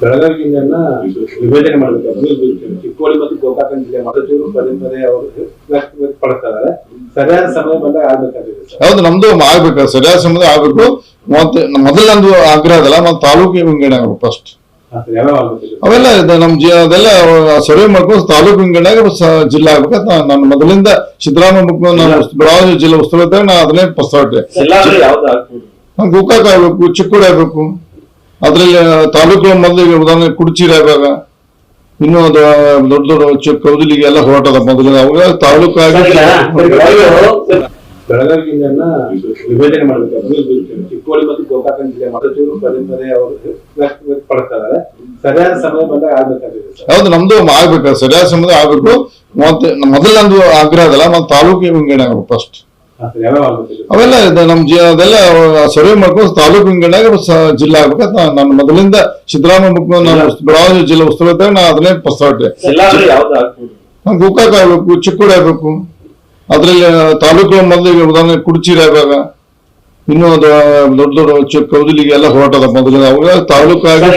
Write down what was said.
ಬೆಳಗಾವಿ ವಿಭಜನೆ ಮಾಡಬೇಕು. ಚಿಕ್ಕೋಳಿ ಮತ್ತು ಗೋಕಾಕ ಜಿಲ್ಲೆ ಮದಚೂರು ಪದೇ ಪದೇ ಅವರು ವ್ಯಕ್ತಪಡಿಸ್ತಾ ಸರಿಯಾದ ಸಮಯ ಬಂದಾಗ ಆಗ್ಬೇಕಾಗಿದೆ ಹೌದು ನಮ್ದು ಆಗ್ಬೇಕು ಸರಿಯಾದ ಸಮಯ ಆಗ್ಬೇಕು. ಮತ್ತೆ ಮೊದಲ ನಂದು ಆಗ್ರಹ ಅದಲ್ಲ ಮತ್ತೆ ತಾಲೂಕಿಗೆ ವಿಂಗಡಣೆ ಆಗ್ಬೇಕು? ಫಸ್ಟ್ ಅವೆಲ್ಲ ನಮ್ ಜಿ ಅದೆಲ್ಲ ಸರ್ವೆ ಮಾಡ್ಕೊಂಡು ತಾಲೂಕು ವಿಂಗಡಣೆ ಜಿಲ್ಲಾ ಆಗ್ಬೇಕಂತ ನಾನು ಮೊದಲಿಂದ ಸಿದ್ದರಾಮಯ್ಯ ನಾನು ಬೆಳಗಾವಿ ಜಿಲ್ಲಾ ಉಸ್ತುವಾರಿ ನಾ ನಾನು ಅದನ್ನೇ ಪ್ರಸ್ತಾವ ಗೋಕಾಕ್ ಆಗ್ಬೇಕು ಚಿಕ್ಕೋಡಿ ಆಗ್ಬೇಕು. ಅದ್ರಲ್ಲಿ ತಾಲೂಕು ಮೊದಲಿಗೆ ಉದಾಹರಣೆ ಕುಡ್ಚಿರಾಗ ಇವಾಗ. ಇನ್ನೂ ಅದು ದೊಡ್ಡ ದೊಡ್ಡ ಕೌದಲಿಗೆ ಎಲ್ಲ ಹೊರಟದ ಮೊದಲು ಅವಾಗ ತಾಲೂಕಾಗಿ ಬೆಳಗಾವಿ ಜಿಲ್ಲೆಯನ್ನ ವಿಭಜನೆ ಮಾಡಬೇಕು ಚಿಕ್ಕೋಳಿ ಮತ್ತು ಗೋಕಾಕ ಜಿಲ್ಲೆ ಸಚಿವರು ಪದೇ ಪದೇ ಅವರು ಇದಾರೆ ಸರಿಯಾದ ಸಮಯ ಬಂದಾಗ ಆಗ್ಬೇಕಾಗಿದೆ ಹೌದು ನಮ್ದು ಆಗ್ಬೇಕು ಸರಿಯಾದ ಸಮಯ ಆಗ್ಬೇಕು. ಮತ್ತೆ ಮೊದಲ ನಂದು ಆಗ್ರಹ ಅದಲ್ಲ ಮತ್ತೆ ತಾಲೂಕಿಗೆ ವಿಂಗಡಣೆ ಆಗ್ಬೇಕು ಫಸ್ಟ್ ಆಗ್ಬೇಕು ಅವೆಲ್ಲ ನಮ್ ಜಿ ಅದೆಲ್ಲ ಸರ್ವೆ ಮಾಡ್ಕೊಂಡು ತಾಲೂಕು ವಿಂಗಡಾಗ ಜಿಲ್ಲಾ ಆಗ್ಬೇಕಂತ ನಾನು ಮೊದಲಿಂದ ಸಿದ್ದರಾಮಯ್ಯ ಮುಖ್ಯ ನಾನು ಬೆಳಗಾವಿ ಜಿಲ್ಲಾ ಉಸ್ತುವಾರಿ ಇದ್ದಾಗ ನಾನು ಅದನ್ನೇ ಪ್ರಸ್ತಾವ ಇಟ್ಟೆ ಎಲ್ಲಾದ್ರೂ ಯಾವ್ದು ಆಗ್ಬೋದು. ನಂಗೆ ಗೋಕಾಕ್ ಆಗ್ಬೇಕು ಚಿಕ್ಕೋಡಿ ಆಗ್ಬೇಕು. ಅದ್ರಲ್ಲಿ ತಾಲೂಕು ಮೊದಲಿಗೆ ಉದಾಹರಣೆ ಕುಡ್ಚಿರ ಆಗಾಗ ಇನ್ನೂ ಅದು ದೊಡ್ಡ ದೊಡ್ಡ ಕೌದಲಿಗೆ ಎಲ್ಲ ಹೊರಟದ ಮೊದಲಿಗೆ ಅವಾಗ ತಾಲೂಕಾಗಿ